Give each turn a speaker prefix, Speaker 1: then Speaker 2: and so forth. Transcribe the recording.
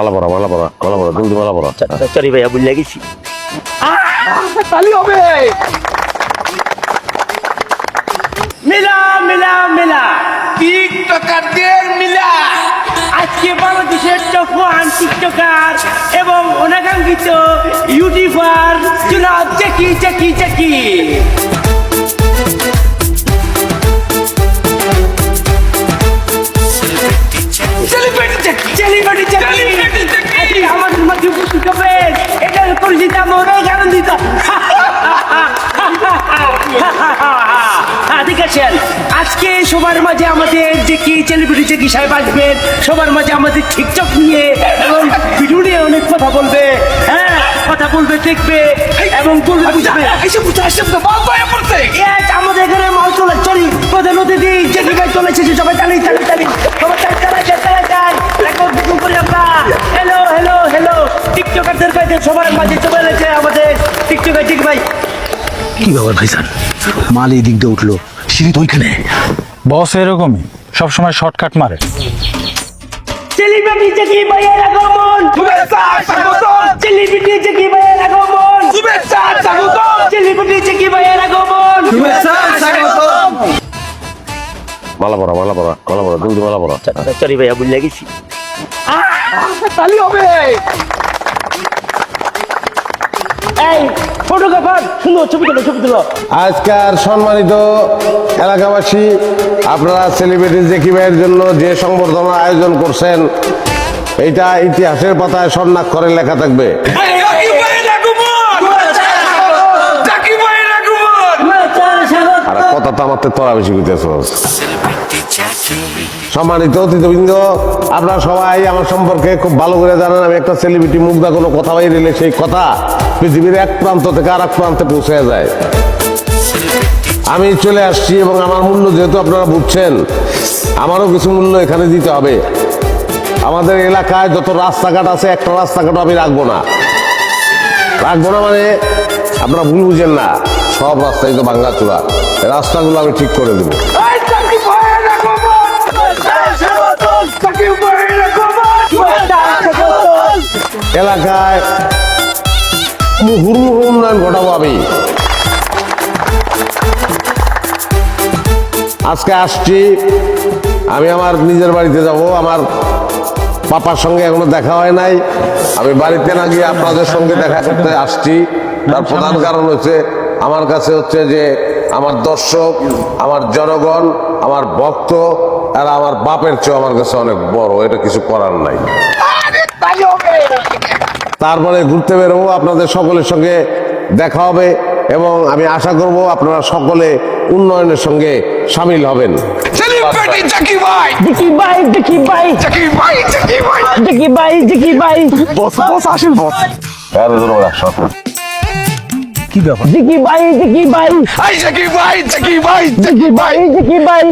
Speaker 1: মালা পড়া মালা পড়া মালা পড়া জলদি মালা পড়া
Speaker 2: সরি ভাইয়া বুঝলে গেছি
Speaker 3: তালি হবে
Speaker 2: মিলা মিলা মিলা
Speaker 3: টিকটকারদের মিলা
Speaker 2: আজকে বাংলাদেশের টপওয়ান টিকটকার এবং অনাকাঙ্ক্ষিত ইউটিউবার জনাব জাকি জাকি জাকি ঠিক আছেন আজকে সবার মাঝে আমাদের যে কি সেলিব্রিটি যে কি সাহেব আসবেন সবার মাঝে আমাদের টিকটক নিয়ে এবং ভিডিও নিয়ে অনেক কথা বলবে হ্যাঁ কথা বলবে দেখবে এবং বলবে বুঝবে।
Speaker 3: এইসব তো পড়তে
Speaker 2: আমাদের এখানে মাল চলে চলি প্রধান অতিথি জেকি ভাই চলে এসেছে সবাই চালি চালি চালি। সবাই চালি চালাই চালাই চালাই চাই রেকর্ড বুকিং করি আমরা। হ্যালো হ্যালো হ্যালো টিকটকারদের কাছে সবার মাঝে চলে এসেছে আমাদের টিকটকার জেকি ভাই।
Speaker 4: কি ব্যাপার ভাইজান মাল এই দিক দিয়ে উঠল সিঁড়ি তো ওইখানে
Speaker 5: বস এরকমই সবসময় শর্টকাট মারে
Speaker 2: সেলিব্রিটি জেকি ভাইয়ের আগমন
Speaker 3: শুভেচ্ছা স্বাগতম
Speaker 2: সেলিব্রিটি জেকি ভাইয়ের আগমন
Speaker 3: শুভেচ্ছা স্বাগতম
Speaker 2: সেলিব্রিটি জেকি ভাইয়ের আগমন
Speaker 3: শুভেচ্ছা স্বাগতম
Speaker 1: মালা পড়া মালা পড়া মালা পড়া জলদি মালা পড়া
Speaker 2: সরি ভাইয়া বুঝলে গেছি
Speaker 3: তালি হবে
Speaker 2: এই ফটোগ্রাফার সুন্দর, ছবি তুলো ছবি তুলো।
Speaker 6: আজকার সম্মানিত এলাকাবাসী, আপনারা সেলিব্রিটি জেকি ভাইয়ের জন্য যে সংবর্ধনা আয়োজন করছেন এটা ইতিহাসের পাতায় স্বর্ণাক্ষরে লেখা থাকবে। আর কথা তো আমার তোরা বেশি বুঝতেছ সম্মানিত অতিথিবৃন্দ, আপনারা সবাই আমার সম্পর্কে খুব ভালো করে জানেন, আমি একটা সেলিব্রিটি মুগ্ধা কোনো কথা বাইরে সেই কথা। পৃথিবীর এক প্রান্ত থেকে আর এক প্রান্তে পৌঁছে যায়। আমি চলে আসছি এবং আমার মূল্য যেহেতু আপনারা বুঝছেন, আমারও কিছু মূল্য এখানে দিতে হবে। আমাদের এলাকায় যত রাস্তাঘাট আছে, একটা রাস্তাঘাটও আমি রাখব না। রাখব না মানে আপনারা ভুল বুঝেন না, সব রাস্তায় তো ভাঙ্গা চূড়া রাস্তাগুলো আমি ঠিক করে দেবো।
Speaker 3: এই
Speaker 6: মুহুর্মুহু উন্নয়ন ঘটাবো আমি। আজকে আসছি, আমি আমার নিজের বাড়িতে যাব, আমার পাপার সঙ্গে এখনও দেখা হয় নাই। আমি বাড়িতে না গিয়ে আপনাদের সঙ্গে দেখা করতে আসছি। তার প্রধান কারণ হচ্ছে, আমার কাছে হচ্ছে যে আমার দর্শক, আমার জনগণ, আমার ভক্ত, এরা আমার বাপের চেয়ে আমার কাছে অনেক বড়, এটা কিছু করার নাই। তারপরে ঘুরতে বেরোবো আপনাদের সকলের সঙ্গে দেখা হবে এবং আমি আশা করব আপনারা সকলে উন্নয়নের সঙ্গে সামিল হবেন।
Speaker 3: সেলিব্রিটি ভাই
Speaker 2: জেকি ভাই জেকি ভাই
Speaker 3: জাকি ভাই জাকি ভাই
Speaker 2: জেকি ভাই জেকি ভাই
Speaker 3: বস বস আসেন বস
Speaker 4: কি ব্যাপার?
Speaker 2: জেকি ভাই জেকি ভাই
Speaker 3: এই জাকি ভাই জাকি ভাই
Speaker 2: জেকি ভাই জেকি ভাই